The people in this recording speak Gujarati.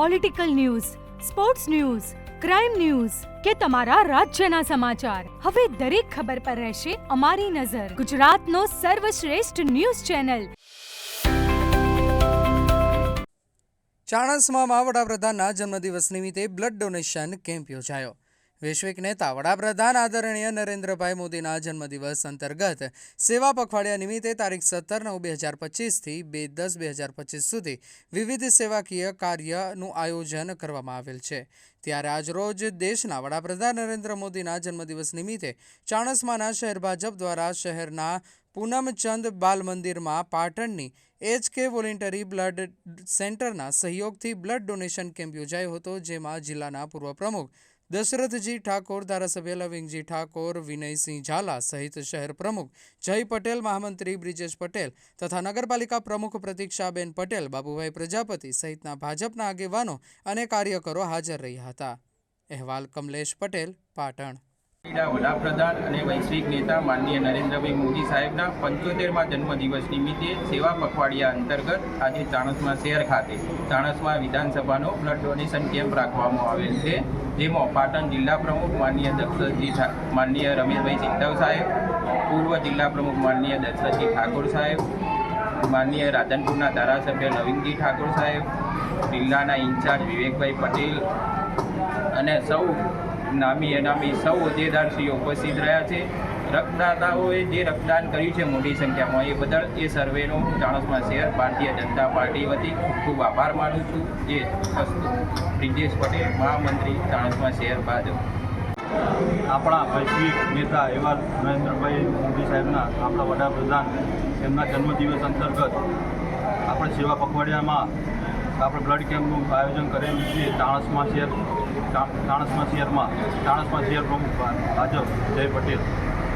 Political news sports news crime news કે તમારા રાજ્યના સમાચાર. હવે દરેક ખબર પર રહેશે અમારી નજર. ગુજરાતનો સર્વશ્રેષ્ઠ ન્યૂઝ ચેનલ. ચાણસ્મામાં વડાપ્રધાનના જન્મદિવસ નિમિત્તે બ્લડ ડોનેશન કેમ્પ યોજાયો. વૈશ્વિક નેતા, વડાપ્રધાન આદરણીય નરેન્દ્રભાઈ મોદીના જન્મદિવસ અંતર્ગત સેવા પખવાડિયા નિમિત્તે તારીખ સત્તર નવ બે હજાર પચીસથી બે દસ બે હજાર પચીસ સુધી વિવિધ સેવાકીય કાર્યનું આયોજન કરવામાં આવેલ છે. ત્યારે આજરોજ દેશના વડાપ્રધાન નરેન્દ્ર મોદીના જન્મદિવસ નિમિત્તે ચાણસમાના શહેર ભાજપ દ્વારા શહેરના પૂનમચંદ બાલ મંદિરમાં પાટણની એચકે વોલેન્ટરી બ્લડ સેન્ટરના સહયોગથી બ્લડ ડોનેશન કેમ્પ યોજાયો હતો, જેમાં જિલ્લાના પૂર્વ પ્રમુખ દશરથજી ઠાકોર, ધારાસભ્ય લવિંગજી ઠાકોર, વિનયસિંહ ઝાલા સહિત શહેર પ્રમુખ જય પટેલ, મહામંત્રી બ્રિજેશ પટેલ તથા નગરપાલિકા પ્રમુખ પ્રતિક્ષાબેન પટેલ, બાબુભાઈ પ્રજાપતિ સહિતના ભાજપના આગેવાનો અને કાર્યકરો હાજર રહ્યા હતા. અહેવાલ કમલેશ પટેલ, પાટણ. વડાપ્રધાન અને વૈશ્વિક નેતા માનનીય નરેન્દ્રભાઈ મોદી સાહેબના પંચોતેરમાં જન્મદિવસ નિમિત્તે સેવા પખવાડિયા અંતર્ગત આજે ચાણસમાં શહેર ખાતે ચાણસમાં વિધાનસભાનો બ્લડ ડોનેશન કેમ્પ રાખવામાં આવેલ છે. જેમાં પાટણ જિલ્લા પ્રમુખ માનનીય દક્ષજી માનનીય રમેશભાઈ ચિંતવ સાહેબ, પૂર્વ જિલ્લા પ્રમુખ માનનીય દક્ષજી ઠાકોર સાહેબ, માનનીય રાધનપુરના ધારાસભ્ય નવીનજી ઠાકોર સાહેબ, જિલ્લાના ઇન્ચાર્જ વિવેકભાઈ પટેલ અને સૌ નામી અનામી સૌ હોદ્દેદારશ્રીઓ ઉપસ્થિત રહ્યા છે. રક્તદાતાઓએ જે રક્તદાન કર્યું છે મોટી સંખ્યામાં, એ બદલ એ સર્વેનો ચાણસમાં શેર ભારતીય જનતા પાર્ટી વતી ખૂબ આભાર માનું છું. જે બ્રિજેશ પટેલ, મહામંત્રી ચાણસમાં શેર ભાજપ આપણા વૈશ્વિક નેતા એવા નરેન્દ્રભાઈ મોદી સાહેબના આપણા વડાપ્રધાન, એમના જન્મદિવસ અંતર્ગત આપણે સેવા પખવાડિયામાં આપણે બ્લડ કેમ્પનું આયોજન કરેલું છે. તાણસમાં શહેર ચા- ચાણસ્મા શહેરમાં ચાણસ્મા શહેર પ્રમુખ ભાજપ, જય પટેલ.